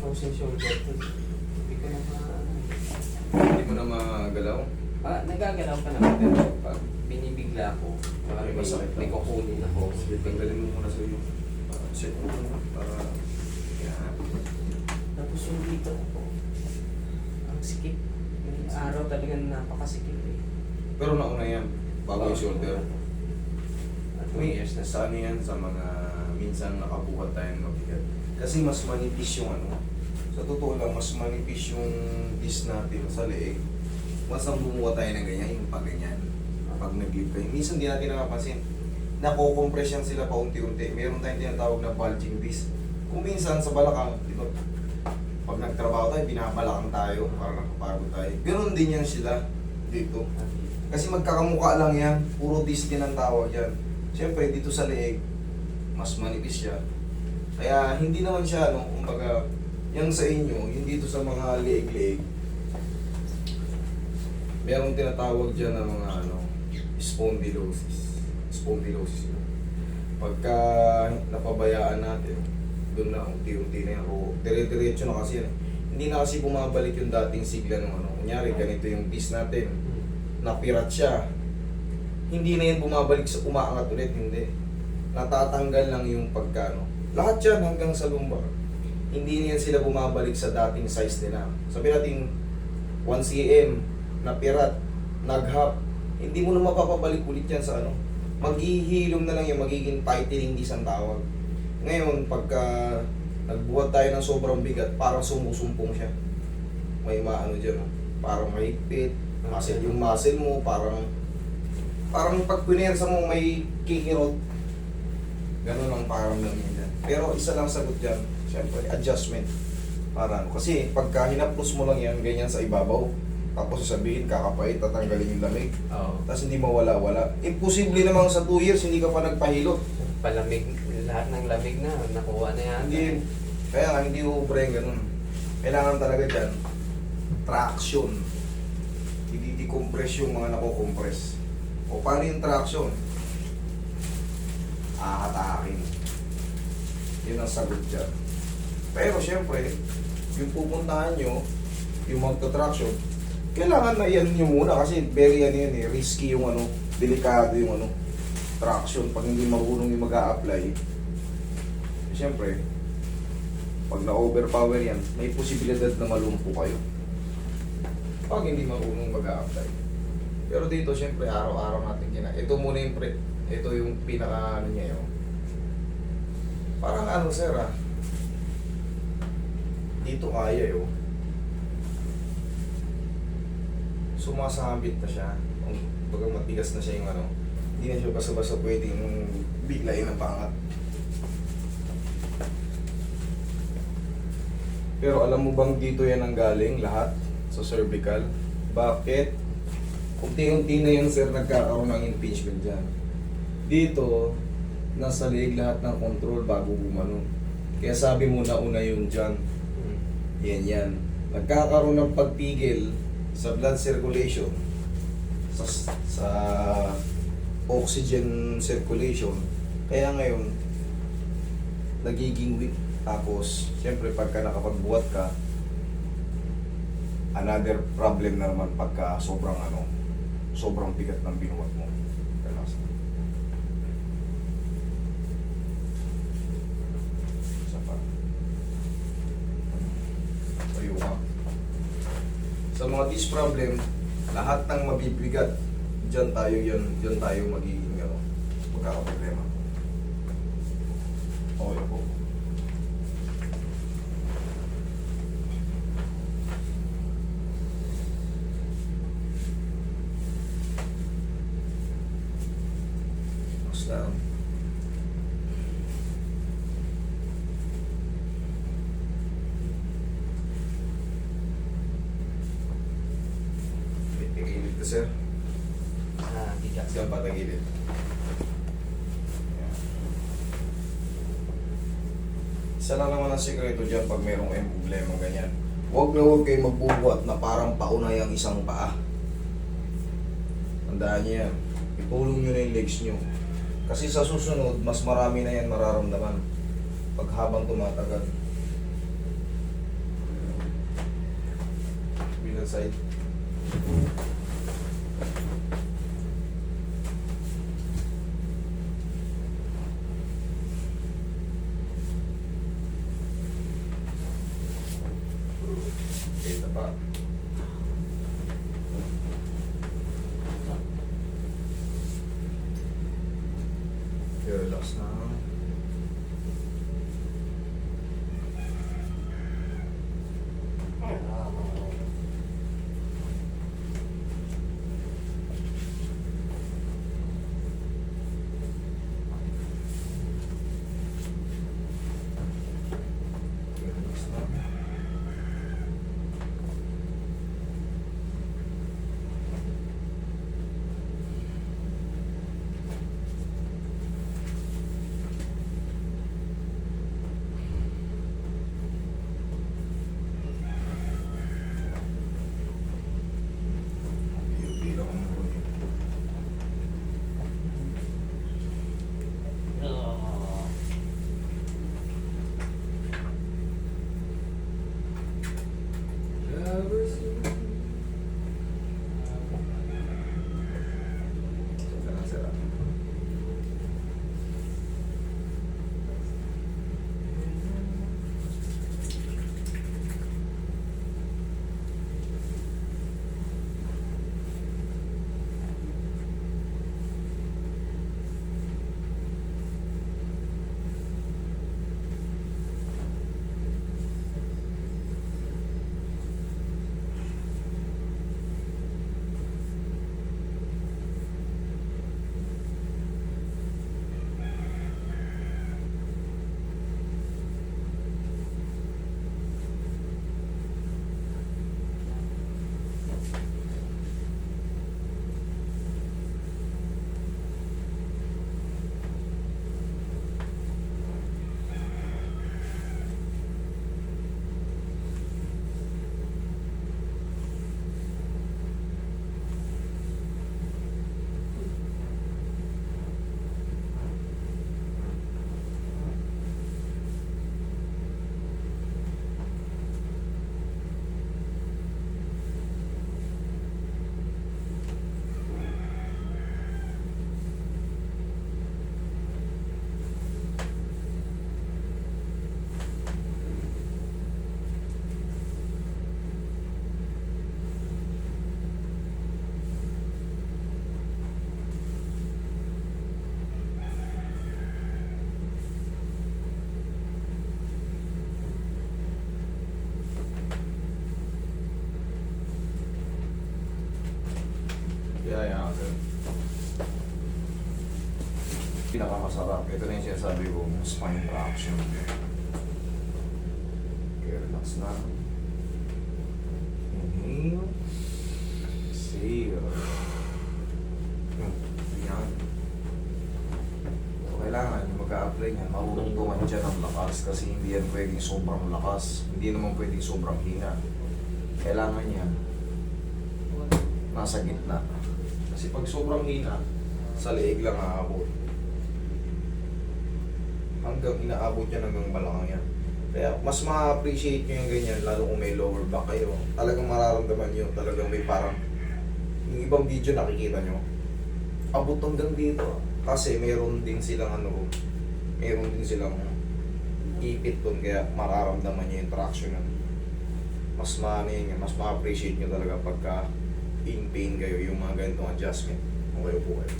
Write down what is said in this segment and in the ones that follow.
frozen shoulder to. Hindi ko na ma... Hindi mo na magalaw. Ah, nagagalaw ka naman pero pag binibigla ko, parang May masakit may kukunin ako. Sige, tanggalin mo muna sa iyo. Para check mo muna. Para... Yan. Tapos yung dito ko, ang sikip. Yung araw talaga napakasikip eh. Pero nauna yan. Bago yung shoulder. At May years na sa ano yan sa mga minsan nakabuhat tayo ng mabigat. Kasi mas manipis yung ano. Sa totoo lang, mas manipis yung disc natin sa leeg. Mas ang bumuha tayo ng ganyan, yung pag ganyan. Pag nag-live kayo. Minsan di natin nakapansin. Nako-compress yan sila paunti-unti. Meron tayong tinatawag na bulging disc. Kung minsan sa balakang, di ba, pag nagtrabaho tayo, binabalakang tayo para nakapagod tayo. Ganon din yan sila dito. Kasi magkakamukha lang yan. Puro disc din ang tawag yan. Siyempre, dito sa leeg, mas manipis siya. Kaya hindi naman siya, no, kumbaga, yung sa inyo, yung dito sa mga leeg-leeg, merong tinatawag dyan na mga ano, spondylosis. Spondylosis yun. Pagka napabayaan natin, doon na, unti-unti na yan. O, dire-diretso na kasi yan. Hindi na kasi bumabalik yung dating sigla ng ano. Kunyari, ganito yung piece natin napirat siya, hindi na yan bumabalik sa umaangat ulit, hindi. Natatanggal lang yung pagkano. Lahat yan hanggang sa lumbar. Hindi na yan sila bumabalik sa dating size nila. Sabi natin, 1 cm, napirat, naghap, hindi mo na mapapabalik ulit yan sa ano. Maghihilom na lang yung magiging tightening disc ang tawag. Ngayon, pagka nagbuhat tayo ng sobrang bigat, parang sumusumpong siya. May maano dyan, parang mahigpit, muscle yung muscle mo parang parang pag pinersa mo may kikirot ganun ang parang namin dyan pero isa lang sagot dyan syempre adjustment. Para ano kasi pagka hinaplos mo lang yan ganyan sa ibabaw tapos sasabihin kakapait tatanggalin yung lamig. Oo. tapos hindi mawala-wala. Imposible namang sa 2 years hindi ka pa nagpahilot Palamig, lahat ng lamig na, nakuha na yan. hindi. Kaya nga hindi yung ganun. Kailangan talaga dyan traction. I-decompress yung mga nako-compress. O paano yung traction? Ahatakin yun ang sagot dyan pero syempre yung pupuntahan nyo yung magta-traction kailangan na yan nyo muna kasi very ano yan eh risky yung ano delikado yung ano traction pag hindi marunong yung mag apply syempre pag na-overpower yan, may posibilidad na malumpo kayo. Pag hindi marunong mag apply Pero dito, syempre, araw-araw natin kina. Ito muna yung pre, ito yung pinaka ano niya yun. Parang ano, sir, ah. Dito kaya yun. Sumasabit na siya. Bagang matigas na siya yung ano. Hindi na siya basta-basta pwedeng biglayin ang pangat. Pero alam mo bang dito yan ang galing lahat sa cervical? Bakit? Unti-unti na yan sir nagkakaroon ng impingement dyan. Dito, nasa leeg lahat ng control bago gumano. Kaya sabi mo na una yung dyan. Yan yan. Nagkakaroon ng pagpigil sa blood circulation sa, sa oxygen circulation. Kaya ngayon, nagiging weak. Tapos, siyempre, pagka nakapagbuhat ka, another problem na naman pagka sobrang ano, sobrang bigat ng binuhat mo. Relax. Isa pa. Tayo ka. Disc problem, lahat ng mabibigat, dyan tayo yan, dyan tayo magiging ano, magkakaproblema. Okay po. Tagilid ka, sir. Ah, bigat. Saan pa tagilid? Yan. Isa lang naman ang sikreto dyan pag merong may problema ganyan. Huwag na huwag kayo magbubuhat na parang paunay ang isang paa. Tandaan niyo yan. Itulong nyo na yung legs nyo. Kasi sa susunod, mas marami na yan mararamdaman pag habang tumatagal. side. Ito pa. Relax na. Pinakamasarap. Ito na yung sinasabi ko, spine traction. Okay, relax na. Inhale. Exhale. Yan. So, kailangan yung mag-a-apply niyan, marunong tuman dyan ng lakas kasi hindi yan pwedeng sobrang lakas. Hindi naman pwedeng sobrang hina. Kailangan yan nasa gitna. Kasi pag sobrang hina, sa leeg lang aabot. Hanggang inaabot yan hanggang balakang yan. Kaya mas ma-appreciate nyo yung ganyan, lalo kung may lower back kayo. Talagang mararamdaman nyo, talagang may parang, yung ibang video nakikita nyo, abot hanggang dito. Kasi meron din silang ano, meron din silang ipit dun, kaya mararamdaman nyo yung traction nun. Mas ma, yun, mas ma-appreciate nyo talaga pagka in pain kayo, yung mga ganitong adjustment. Okay po kayo.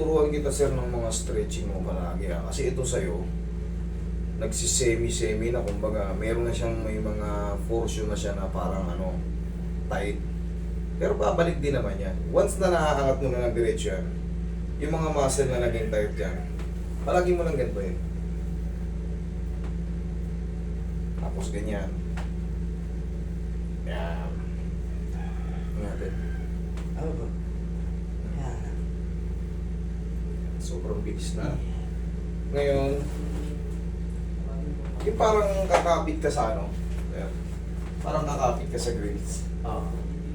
Tuturuan kita sir ng mga stretching mo palagi ha. Kasi ito sa'yo, nagsisemi-semi na kumbaga meron na siyang may mga portion na siya na parang ano, tight. Pero babalik din naman yan. Once na naaangat mo na ng diretso yung mga muscle na naging tight yan, palagi mo lang ganito yun. Tapos ganyan. Yan. Natin. Ano ba? Yan. Sobrang bilis na. Ngayon, yung parang kakapit ka sa ano, parang kakapit ka sa grills. Oo.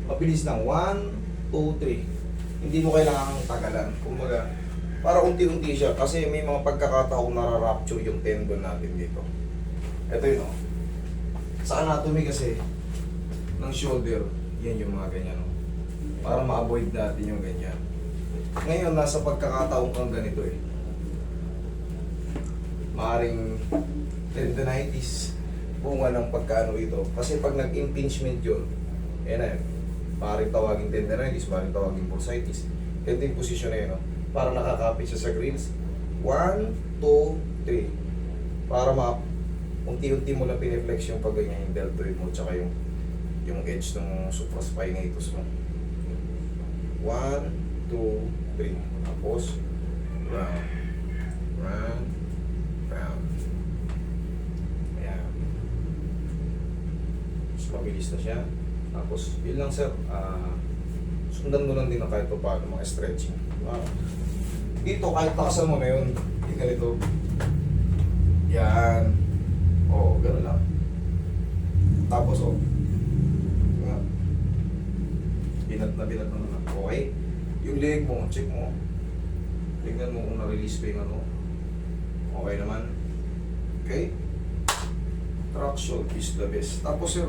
Mabilis lang, 1, 2, 3. Hindi mo kailangang tagalan. Kumbaga, para unti-unti siya kasi may mga pagkakataon nara-rupture yung tendon natin dito. Ito yun, oh. Sa anatomy kasi, ng shoulder, yan yung mga ganyan, oh. Para ma-avoid natin yung ganyan. Ngayon, nasa pagkakataon kang ganito eh. Maaring tendonitis, bunga ng pagkaano ito. Kasi pag nag-impingement yun, eh na yun. Maaring tawagin tendonitis, maaring tawagin bursitis. Ito yung posisyon na yun, no? Para nakakapit siya sa grills. 1, 2, 3. Para ma unti-unti mo lang pineflex yung pag yung deltoid mo tsaka yung yung edge ng supraspinatus mo. 1, 2, 3. Tapos, round, round, round. Ayan. Mas mabilis na siya. Tapos, yun lang sir, ah, sundan mo lang din ng kahit pa paano mga stretching. Wow. Dito, kahit takasan mo na yun, hindi ganito. Yan. Oo, oh, gano'n lang. Tapos, oh. Binat na binat na naman. Okay? Yung leg mo, check mo. Tingnan mo kung na-release pa yung ano. Okay naman. Okay? Traction is the best. Tapos, sir,